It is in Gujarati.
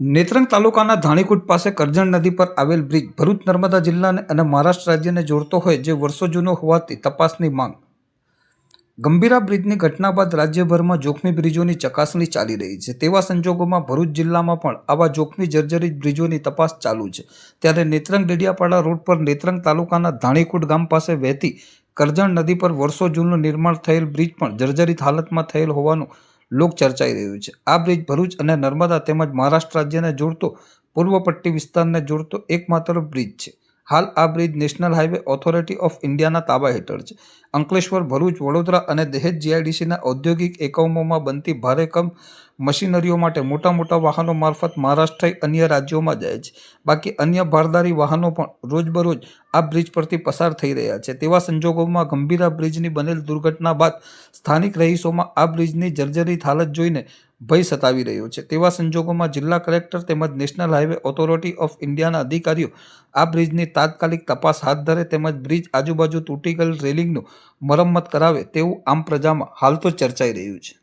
નેત્રંગ તાલુકાના ધાણીકુટ પાસે કરજણ નદી પર આવેલ બ્રિજ ભરૂચ નર્મદા જિલ્લાને અને મહારાષ્ટ્ર રાજ્યને જોડતો હોય જે વર્ષો જૂનો હોવાથી તપાસની માંગ. ગંભીરા બ્રિજની ઘટના બાદ રાજ્યભરમાં જોખમી બ્રિજોની ચકાસણી ચાલી રહી છે. તેવા સંજોગોમાં ભરૂચ જિલ્લામાં પણ આવા જોખમી જર્જરિત બ્રિજોની તપાસ ચાલુ છે. ત્યારે નેત્રંગ ડેડિયાપાડા રોડ પર નેત્રંગ તાલુકાના ધાણીકુટ ગામ પાસે વહેતી કરજણ નદી પર વર્ષો જૂનું નિર્માણ થયેલ બ્રિજ પણ જર્જરિત હાલતમાં થયેલ હોવાનું લોક ચર્ચાઈ રહ્યું છે. આ બ્રિજ ભરૂચ અને નર્મદા તેમજ મહારાષ્ટ્ર રાજ્યને જોડતો, પૂર્વ પટ્ટી વિસ્તારને જોડતો એકમાત્ર બ્રિજ છે. હાલ આ bridge national highway authority of ઇન્ડિયાના તાબા હેઠળ છે. અંકલેશ્વર, ભરૂચ, વડોદરા અને દહેજ જીઆઈડીસીના ઔદ્યોગિક એકમોમાં બનતી ભારેકમ મશીનરીઓ માટે મોટા મોટા વાહનો મારફત મહારાષ્ટ્ર અન્ય રાજ્યોમાં જાય છે. બાકી અન્ય ભારદારી વાહનો પણ રોજબરોજ આ બ્રિજ પરથી પસાર થઈ રહ્યા છે. તેવા સંજોગોમાં ગંભીરા બ્રિજની બનેલ દુર્ઘટના બાદ સ્થાનિક રહીશોમાં આ બ્રિજની જર્જરિત હાલત જોઈને ભય સતાવી રહ્યો છે. તેવા સંજોગોમાં જિલ્લા કલેક્ટર તેમજ નેશનલ હાઈવે ઓથોરિટી ઓફ ઇન્ડિયાના અધિકારીઓ આ બ્રિજની તાત્કાલિક તપાસ હાથ ધરે તેમજ બ્રિજ આજુબાજુ તૂટી ગયેલ રેલિંગનું મરમ્મત કરાવે તેવું આમ પ્રજામાં હાલ તો ચર્ચાઈ રહ્યું છે.